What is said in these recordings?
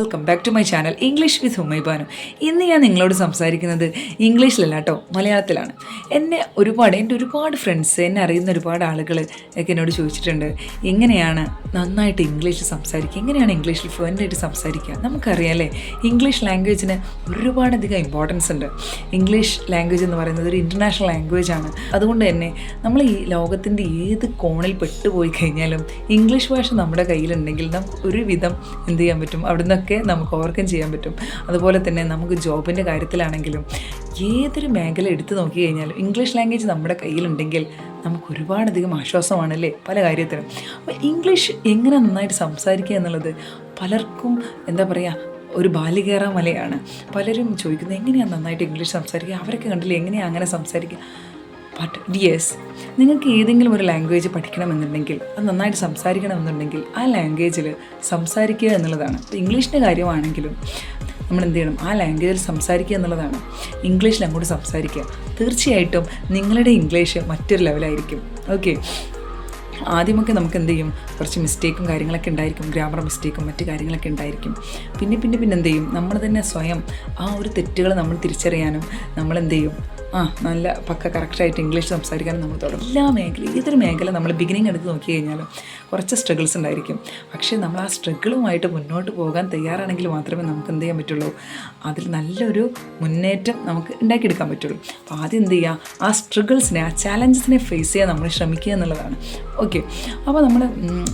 Welcome back to my channel English with Humaibanu ഇന്ന് ഞാൻ നിങ്ങളോട് സംസാരിക്കുന്നത് ഇംഗ്ലീഷിലല്ല കേട്ടോ മലയാളത്തിലാണ്. എന്നെ ഒരുപാട് എന്റെ ഒരുപാട് ഫ്രണ്ട്സ് എന്നെ അറിയുന്ന ഒരുപാട് ആളുകൾ ഒക്കെ എന്നോട് ചോദിച്ചിട്ടുണ്ട് എങ്ങനെയാണ് നന്നായിട്ട് ഇംഗ്ലീഷ് സംസാരിക്കുക എങ്ങനെയാണ് ഇംഗ്ലീഷിൽ ഫ്ലുവന്റ് ആയിട്ട് സംസാരിക്കുക നമുക്കറിയാമല്ലേ ഇംഗ്ലീഷ് ലാംഗ്വേജിന് ഒരുപാടധികം ഇമ്പോർട്ടൻസ് ഉണ്ട്. ഇംഗ്ലീഷ് ലാംഗ്വേജ് എന്ന് പറയുന്നത് ഒരു ഇന്റർനാഷണൽ ലാംഗ്വേജ് ആണ്. അതുകൊണ്ട് തന്നെ നമ്മൾ ഈ ലോകത്തിന്റെ ഏത് കോണിൽ പെട്ടുപോയി കഴിഞ്ഞാലും ഇംഗ്ലീഷ് ഭാഷ നമ്മുടെ കയ്യിലുണ്ടെങ്കിൽ നമുക്ക് ഒരുവിധം എന്ത് ചെയ്യാൻ പറ്റും? അവിടെ നിന്നൊക്കെ നമുക്ക് ഓവർകം ചെയ്യാൻ പറ്റും. അതുപോലെ തന്നെ നമുക്ക് ജോബിന്റെ കാര്യത്തിലാണെങ്കിലും ഏതൊരു മേഖല എടുത്തു നോക്കി കഴിഞ്ഞാലും ഇംഗ്ലീഷ് ലാംഗ്വേജ് നമ്മുടെ കയ്യിലുണ്ടെങ്കിൽ നമുക്ക് ഒരുപാടധികം ആശ്വാസമാണല്ലേ പല കാര്യത്തിലും അപ്പോൾ ഇംഗ്ലീഷ് എങ്ങനെ നന്നായിട്ട് സംസാരിക്കുക എന്നുള്ളത് പലർക്കും എന്താ പറയുക ഒരു ബാലികേറ മലയാണ് പലരും ചോദിക്കുന്നത് എങ്ങനെയാണ് നന്നായിട്ട് ഇംഗ്ലീഷ് സംസാരിക്കുക? അവരൊക്കെ കണ്ടില്ലേ എങ്ങനെയാണ് അങ്ങനെ സംസാരിക്കുക? ബട്ട് യെസ് നിങ്ങൾക്ക് ഏതെങ്കിലും ഒരു ലാംഗ്വേജ് പഠിക്കണമെന്നുണ്ടെങ്കിൽ അത് നന്നായിട്ട് സംസാരിക്കണമെന്നുണ്ടെങ്കിൽ ആ ലാംഗ്വേജിൽ സംസാരിക്കുക എന്നുള്ളതാണ്. ഇപ്പോൾ ഇംഗ്ലീഷിന്റെ കാര്യമാണെങ്കിലും നമ്മൾ എന്ത് ചെയ്യണം? ആ ലാംഗ്വേജിൽ സംസാരിക്കുക എന്നുള്ളതാണ്. ഇംഗ്ലീഷിൽ അങ്ങോട്ട് സംസാരിക്കുക. തീർച്ചയായിട്ടും നിങ്ങളുടെ ഇംഗ്ലീഷ് മറ്റൊരു ലെവലായിരിക്കും ഓക്കെ ആദ്യമൊക്കെ നമുക്ക് എന്ത് ചെയ്യും? കുറച്ച് മിസ്റ്റേക്കും കാര്യങ്ങളൊക്കെ ഉണ്ടായിരിക്കും. ഗ്രാമർ മിസ്റ്റേക്കും മറ്റു കാര്യങ്ങളൊക്കെ ഉണ്ടായിരിക്കും. പിന്നെ പിന്നെ പിന്നെ എന്ത് ചെയ്യും? നമ്മൾ തന്നെ സ്വയം ആ ഒരു തെറ്റുകൾ നമ്മൾ തിരിച്ചറിയാനും നമ്മൾ എന്ത് ചെയ്യും? ആ നല്ല പക്ക കറക്റ്റായിട്ട് ഇംഗ്ലീഷ് സംസാരിക്കാൻ നമ്മൾ തുടങ്ങും. എല്ലാ മേഖല ഏതൊരു മേഖല നമ്മൾ ബിഗിനിങ് എടുത്ത് നോക്കി കഴിഞ്ഞാലും കുറച്ച് സ്ട്രഗിൾസ് ഉണ്ടായിരിക്കും. പക്ഷേ നമ്മൾ ആ സ്ട്രഗിളുമായിട്ട് മുന്നോട്ട് പോകാൻ തയ്യാറാണെങ്കിൽ മാത്രമേ നമുക്ക് എന്ത് ചെയ്യാൻ പറ്റുള്ളൂ? അതിൽ നല്ലൊരു മുന്നേറ്റം നമുക്ക് ഉണ്ടാക്കിയെടുക്കാൻ പറ്റുള്ളൂ. അപ്പോൾ ആദ്യം എന്ത് ചെയ്യുക ആ സ്ട്രഗിൾസിനെ ആ ചാലഞ്ചസിനെ ഫേസ് ചെയ്യാൻ നമ്മൾ ശ്രമിക്കുക എന്നുള്ളതാണ്. ഓക്കെ അപ്പോൾ നമ്മൾ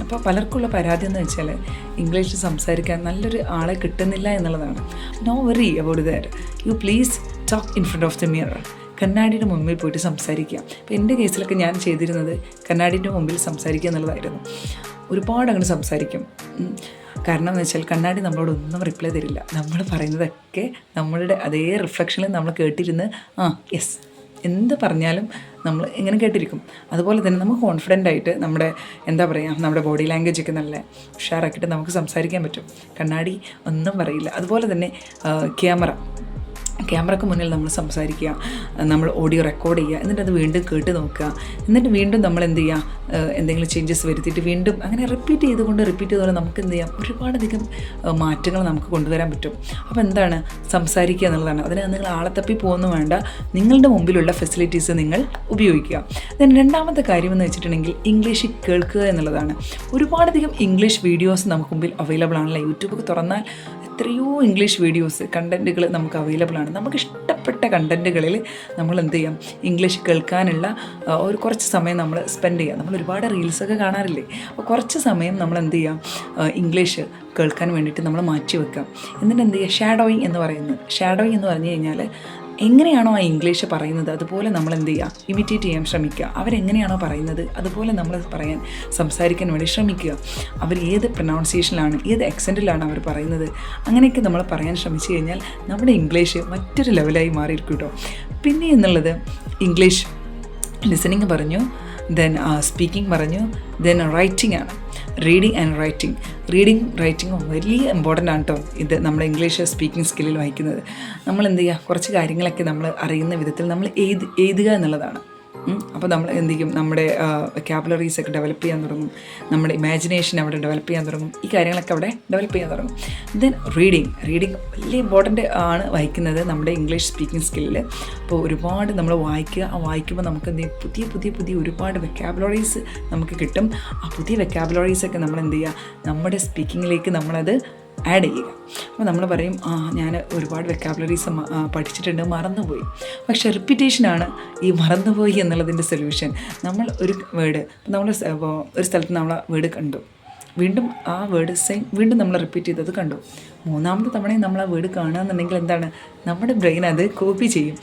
ഇപ്പോൾ പലർക്കുള്ള പരാതി എന്ന് വെച്ചാൽ ഇംഗ്ലീഷ് സംസാരിക്കാൻ നല്ലൊരു ആളെ കിട്ടുന്നില്ല എന്നുള്ളതാണ്. No worry about that you please talk in front of the mirror കണ്ണാടിയുടെ മുമ്പിൽ പോയിട്ട് സംസാരിക്കുക. അപ്പോൾ എന്റെ കേസിലൊക്കെ ഞാൻ ചെയ്തിരുന്നത് കണ്ണാടിന്റെ മുമ്പിൽ സംസാരിക്കുക എന്നുള്ളതായിരുന്നു. ഒരുപാട് അങ്ങോട്ട് സംസാരിക്കും. കാരണം എന്ന് വെച്ചാൽ കണ്ണാടി നമ്മളോടൊന്നും റിപ്ലൈ തരില്ല. നമ്മൾ പറയുന്നതൊക്കെ നമ്മളുടെ അതേ റിഫ്ലക്ഷനിൽ നമ്മൾ കേട്ടിരുന്ന് ആ യെസ് എന്ത് പറഞ്ഞാലും നമ്മൾ ഇങ്ങനെ കേട്ടിരിക്കും. അതുപോലെ തന്നെ നമുക്ക് കോൺഫിഡന്റ് ആയിട്ട് നമ്മുടെ എന്താ പറയുക നമ്മുടെ ബോഡി ലാംഗ്വേജ് ഒക്കെ നല്ല ഉഷാറാക്കിയിട്ട് നമുക്ക് സംസാരിക്കാൻ പറ്റും. കണ്ണാടി ഒന്നും പറയില്ല. അതുപോലെ തന്നെ ക്യാമറ. ക്യാമറയ്ക്ക് മുന്നിൽ നമ്മൾ സംസാരിക്കുക നമ്മൾ ഓഡിയോ റെക്കോർഡ് ചെയ്യുക എന്നിട്ട് അത് വീണ്ടും കേട്ട് നോക്കുക. എന്നിട്ട് വീണ്ടും നമ്മൾ എന്ത് ചെയ്യുക എന്തെങ്കിലും ചേഞ്ചസ് വരുത്തിയിട്ട് വീണ്ടും അങ്ങനെ റിപ്പീറ്റ് ചെയ്തുകൊണ്ട് റിപ്പീറ്റ് ചെയ്തുകൊണ്ട് നമുക്ക് എന്ത് ചെയ്യാം? ഒരുപാടധികം മാറ്റങ്ങൾ നമുക്ക് കൊണ്ടുവരാൻ പറ്റും. അപ്പോൾ എന്താണ്? സംസാരിക്കുക എന്നുള്ളതാണ്. അതിന് നിങ്ങൾ ആളെ തപ്പി പോകുന്നു വേണ്ട. നിങ്ങളുടെ മുമ്പിലുള്ള ഫെസിലിറ്റീസ് നിങ്ങൾ ഉപയോഗിക്കുക. ദെൻ രണ്ടാമത്തെ കാര്യം എന്ന് വെച്ചിട്ടുണ്ടെങ്കിൽ ഇംഗ്ലീഷ് കേൾക്കുക എന്നുള്ളതാണ്. ഒരുപാടധികം ഇംഗ്ലീഷ് വീഡിയോസ് നമുക്ക് മുമ്പിൽ അവൈലബിൾ ആണല്ലോ. യൂട്യൂബ് തുറന്നാൽ എത്രയോ ഇംഗ്ലീഷ് വീഡിയോസ് കണ്ടന്റുകൾ നമുക്ക് അവൈലബിൾ ആണ്. നമുക്ക് ഇഷ്ടപ്പെട്ട കണ്ടന്റുകളിൽ നമ്മൾ എന്ത് ചെയ്യാം? ഇംഗ്ലീഷ് കേൾക്കാനുള്ള ഒരു കുറച്ച് സമയം നമ്മൾ സ്പെൻഡ് ചെയ്യാം. നമ്മൾ ഒരുപാട് റീൽസൊക്കെ കാണാറില്ലേ? അപ്പോൾ കുറച്ച് സമയം നമ്മൾ എന്ത് ചെയ്യാം? ഇംഗ്ലീഷ് കേൾക്കാൻ വേണ്ടിയിട്ട് നമ്മൾ മാറ്റി വെക്കാം. എന്നിട്ട് എന്ത് ചെയ്യുക ഷാഡോയിങ് എന്ന് പറയുന്നത്. ഷാഡോയിങ് എന്ന് പറഞ്ഞു കഴിഞ്ഞാൽ എങ്ങനെയാണോ ആ ഇംഗ്ലീഷ് പറയുന്നത് അതുപോലെ നമ്മൾ എന്ത് ചെയ്യുക? ഇമിറ്റേറ്റ് ചെയ്യാൻ ശ്രമിക്കുക. അവരെങ്ങനെയാണോ പറയുന്നത് അതുപോലെ നമ്മൾ പറയാൻ സംസാരിക്കാൻ വേണ്ടി ശ്രമിക്കുക. അവർ ഏത് പ്രൊനൗൺസിയേഷനിലാണ് ഏത് എക്സെന്റിലാണ് അവർ പറയുന്നത് അങ്ങനെയൊക്കെ നമ്മൾ പറയാൻ ശ്രമിച്ചു കഴിഞ്ഞാൽ നമ്മുടെ ഇംഗ്ലീഷ് മറ്റൊരു ലെവലായി മാറിയിരിക്കും കേട്ടോ. പിന്നെ എന്നുള്ളത് ഇംഗ്ലീഷ് ലിസണിങ് പറഞ്ഞു ദെൻ സ്പീക്കിംഗ് പറഞ്ഞു ദെൻ റൈറ്റിംഗ് ആണ്. Reading and writing reading writing വലിയ ഇമ്പോർട്ടന്റ് ആണ് കേട്ടോ ഇത് നമ്മുടെ ഇംഗ്ലീഷ് സ്പീക്കിംഗ് സ്കില്ലിൽ വഹിക്കുന്നത്. നമ്മൾ എന്ത് ചെയ്യുക കുറച്ച് കാര്യങ്ങളൊക്കെ നമ്മൾ അറിയുന്ന വിധത്തിൽ നമ്മൾ എഴുതി എഴുതുക എന്നുള്ളതാണ്. അപ്പോൾ നമ്മൾ എന്ത് ചെയ്യും നമ്മുടെ ക്യാബുലറീസ് ഒക്കെ ഡെവലപ്പ് ചെയ്യാൻ തുടങ്ങും. നമ്മുടെ ഇമാജിനേഷൻ അവിടെ ഡെവലപ്പ് ചെയ്യാൻ തുടങ്ങും. ഈ കാര്യങ്ങളൊക്കെ അവിടെ ഡെവലപ്പ് ചെയ്യാൻ തുടങ്ങും. ദെൻ റീഡിങ് റീഡിങ് വലിയ ഇമ്പോർട്ടന്റ് ആണ് വഹിക്കുന്നത് നമ്മുടെ ഇംഗ്ലീഷ് സ്പീക്കിംഗ് സ്കില്ലിൽ അപ്പോൾ ഒരുപാട് നമ്മൾ വായിക്കുക ആ വായിക്കുമ്പോൾ നമുക്ക് എന്ത് ചെയ്യും പുതിയ പുതിയ പുതിയ ഒരുപാട് വെക്കാബുലറീസ് നമുക്ക് കിട്ടും. ആ പുതിയ വെക്കാബുലറീസൊക്കെ നമ്മൾ എന്ത് ചെയ്യുക നമ്മുടെ സ്പീക്കിങ്ങിലേക്ക് നമ്മളത് ആഡ് ചെയ്യുക. അപ്പോൾ നമ്മൾ പറയും ആ ഞാൻ ഒരുപാട് വെക്കാബുലറീസ് പഠിച്ചിട്ടുണ്ട് മറന്നുപോയി. പക്ഷേ റിപ്പീറ്റേഷനാണ് ഈ മറന്നുപോയി എന്നുള്ളതിന്റെ സൊല്യൂഷൻ നമ്മൾ ഒരു വേർഡ് നമ്മൾ ഒരു സ്ഥലത്ത് നമ്മൾ വേർഡ് കണ്ടു. വീണ്ടും ആ വേർഡ് സെയിം വീണ്ടും നമ്മൾ റിപ്പീറ്റ് ചെയ്തത് കണ്ടു. മൂന്നാമത്തെ തവണയും നമ്മൾ ആ വേർഡ് കാണുക എന്നുണ്ടെങ്കിൽ എന്താണ്? നമ്മുടെ ബ്രെയിൻ അത് കോപ്പി ചെയ്യും.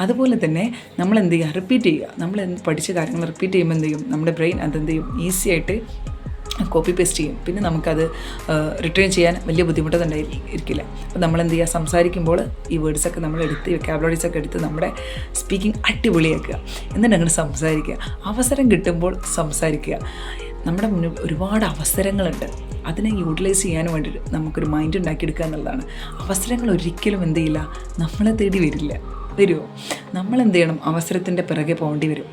അതുപോലെ തന്നെ നമ്മൾ എന്ത് ചെയ്യുക? റിപ്പീറ്റ് ചെയ്യുക. നമ്മൾ പഠിച്ച കാര്യങ്ങൾ റിപ്പീറ്റ് ചെയ്യുമ്പോൾ എന്ത് ചെയ്യും? നമ്മുടെ ബ്രെയിൻ അതെന്ത് ചെയ്യും? ഈസി ആയിട്ട് കോപ്പി പേസ്റ്റ് ചെയ്യും. പിന്നെ നമുക്കത് റിട്ടേൺ ചെയ്യാൻ വലിയ ബുദ്ധിമുട്ടൊന്നും ഇരിക്കില്ല അപ്പോൾ നമ്മൾ എന്ത് ചെയ്യുക സംസാരിക്കുമ്പോൾ ഈ വേർഡ്സൊക്കെ നമ്മൾ എടുത്ത് ഒക്കെ എടുത്ത് നമ്മുടെ സ്പീക്കിംഗ് അടിപൊളിയാക്കുക. എന്നിട്ട് അങ്ങനെ സംസാരിക്കുക. അവസരം കിട്ടുമ്പോൾ സംസാരിക്കുക. നമ്മുടെ മുന്നിൽ ഒരുപാട് അവസരങ്ങളുണ്ട്. അതിനെ യൂട്ടിലൈസ് ചെയ്യാൻ വേണ്ടിയിട്ട് നമുക്കൊരു മൈൻഡ് ഉണ്ടാക്കിയെടുക്കുക എന്നുള്ളതാണ്. അവസരങ്ങൾ ഒരിക്കലും എന്ത് ചെയ്യില്ല നമ്മളെ തേടി വരില്ല. വരുമോ നമ്മൾ എന്ത് ചെയ്യണം അവസരത്തിന്റെ പിറകെ പോകേണ്ടി വരും.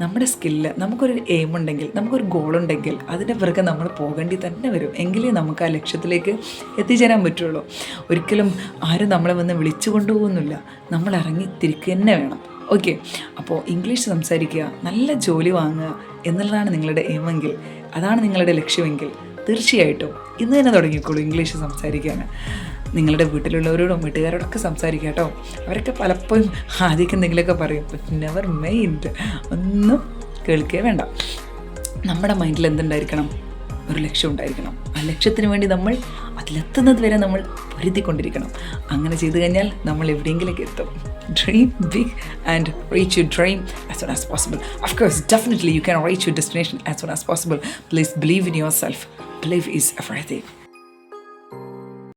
നമ്മുടെ സ്കില്ല് നമുക്കൊരു എയിം ഉണ്ടെങ്കിൽ നമുക്കൊരു ഗോൾ ഉണ്ടെങ്കിൽ അതിന്റെ പിറകെ നമ്മൾ പോകേണ്ടി തന്നെ വരും. എങ്കിലേ നമുക്ക് ആ ലക്ഷ്യത്തിലേക്ക് എത്തിച്ചേരാൻ പറ്റുള്ളൂ. ഒരിക്കലും ആരും നമ്മളെ വന്ന് വിളിച്ചു കൊണ്ടുപോകുന്നില്ല. നമ്മൾ ഇറങ്ങി തിരിക്കുക തന്നെ വേണം. ഓക്കെ അപ്പോൾ ഇംഗ്ലീഷ് സംസാരിക്കുക നല്ല ജോലി വാങ്ങുക എന്നുള്ളതാണ് നിങ്ങളുടെ എയിമെങ്കിൽ അതാണ് നിങ്ങളുടെ ലക്ഷ്യമെങ്കിൽ തീർച്ചയായിട്ടും ഇന്ന് തന്നെ തുടങ്ങിക്കോളൂ ഇംഗ്ലീഷ് സംസാരിക്കാൻ. നിങ്ങളുടെ വീട്ടിലുള്ളവരോടും വീട്ടുകാരോടൊക്കെ സംസാരിക്കുക കേട്ടോ. അവരൊക്കെ പലപ്പോഴും ആദ്യമൊക്കെ എന്തെങ്കിലുമൊക്കെ പറയും. നെവർ മെയിൻഡ് ഒന്നും കേൾക്കേ വേണ്ട. നമ്മുടെ മൈൻഡിൽ എന്തുണ്ടായിരിക്കണം? ഒരു ലക്ഷ്യം ഉണ്ടായിരിക്കണം. ആ ലക്ഷ്യത്തിന് വേണ്ടി നമ്മൾ അതിലെത്തുന്നത് വരെ നമ്മൾ പൊരുത്തിക്കൊണ്ടിരിക്കണം അങ്ങനെ ചെയ്തു കഴിഞ്ഞാൽ നമ്മൾ എവിടെയെങ്കിലേക്ക് എത്തും. Dream big and reach you dream as soon as possible of course definitely you can reach you destination as soon as possible please believe in yourself believe is everything